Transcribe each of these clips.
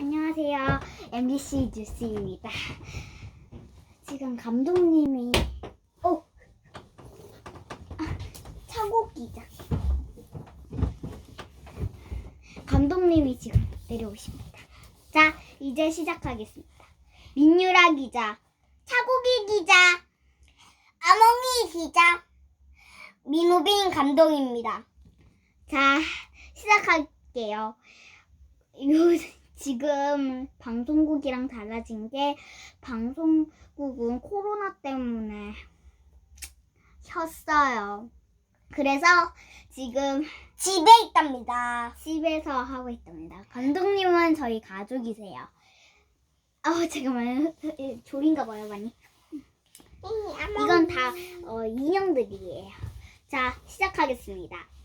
안녕하세요. MBC 뉴스입니다. 지금 감독님이 어 아, 차고 기자 감독님이 지금 내려오십니다. 자 이제 시작하겠습니다. 민유라 기자, 차고기 기자, 아몽이 기자, 민호빈 감독입니다. 자 시작할게요. 요 지금 방송국이랑 달라진 게 방송국은 코로나 때문에 쉬었어요. 그래서 지금 집에 있답니다. 집에서 하고 있답니다. 감독님은 저희 가족이세요. 아 잠깐만요. 졸인가 봐요 많이. 이건 다 어, 인형들이에요. 자 시작하겠습니다.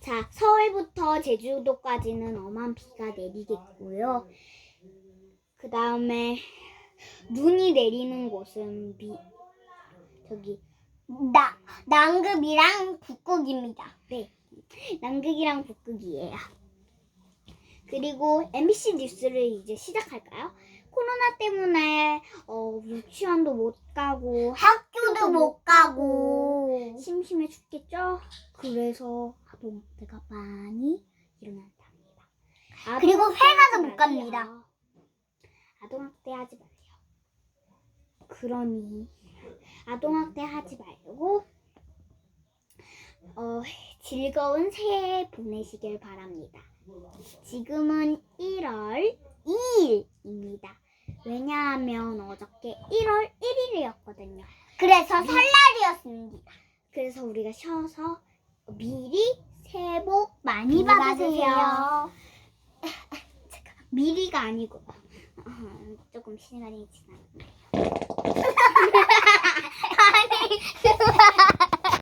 자, 서울부터 제주도까지는 엄한 비가 내리겠고요. 그 다음에 눈이 내리는 곳은 미, 저기, 나, 남극이랑 북극입니다. 네. 남극이랑 북극이에요. 그리고 MBC 뉴스를 이제 시작할까요? 코로나 때문에 어, 유치원도 못 가고 학교도 못 가고 심심해 죽겠죠? 그래서 아동학대가 많이 일어난답니다. 그리고 아동학대 회사도 못 갑니다. 아동학대 하지 마세요. 그러니 아동학대 하지 말고 어, 즐거운 새해 보내시길 바랍니다. 지금은 1월 2일입니다. 왜냐하면 어저께 1월 1일이었거든요. 그래서 설날이었습니다. 그래서 우리가 쉬어서 미리 새해 복 많이 많이 받으세요. 받으세요. 미리가 아니고 어, 조금 시간이 지났네요.